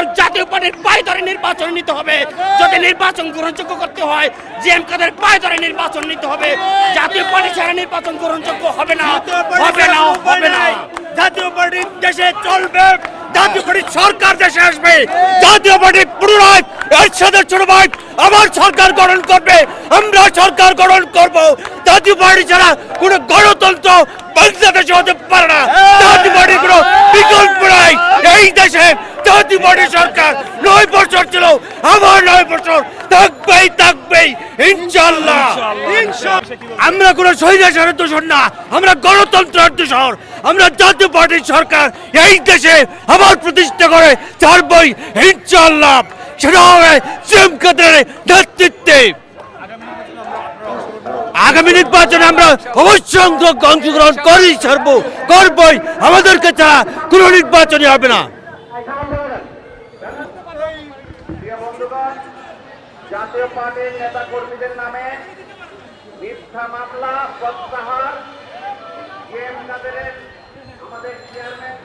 আমাদের জাতীয় পার্টির পায়ে ধরে নির্বাচন নিতে হবে। যদি নির্বাচন গ্রহণযোগ্য করতে হয় জিএম কাদের পায়ে ধরে নির্বাচন নিতে হবে। জাতীয় পার্টি ছাড়া নির্বাচন গ্রহণযোগ্য হবে না হবে না হবে না। জাতীয় পার্টি দেশে চলবে জাতীয় পার্টির সরকার দেশে আসবে। জাতীয় পার্টি পুনরায় এরশাদের ছোট ভাই আবার সরকার গঠন করবে। আমরা সরকার গঠন করব। জাতীয় পার্টি ছাড়া কোনো গণতন্ত্র বাংলাদেশে হতে পারে না। জাতীয় পার্টির কোনো দেশে জাতীয় সরকার। নয় বছর ছিল আবার নয় বছর। থাকবেই থাকবেই ইনশাল্লাহ আমরা কোনো স্বৈরাচারের দোষর না আমরা গণতন্ত্রের দোষর আমরা জাতীয় পার্টির সরকার এই দেশে আবার প্রতিষ্ঠা করে ছাড়বই ইনশাল্লাহ সেটা হবে সিএম কাদের নেতৃত্বে। আগামী নির্বাচনে আমরা অবশ্যই অংশগ্রহণ করি ছাড়ব করবই। আমাদেরকে ছাড়া কোনো নির্বাচনই হবে না। প্রিয় বন্ধুগণ জাতীয় পার্টির নেতা কর্মীদের নামে মিথ্যা মামলা প্রত্যাহার জিএম কাদেরের আমাদের চেয়ারম্যান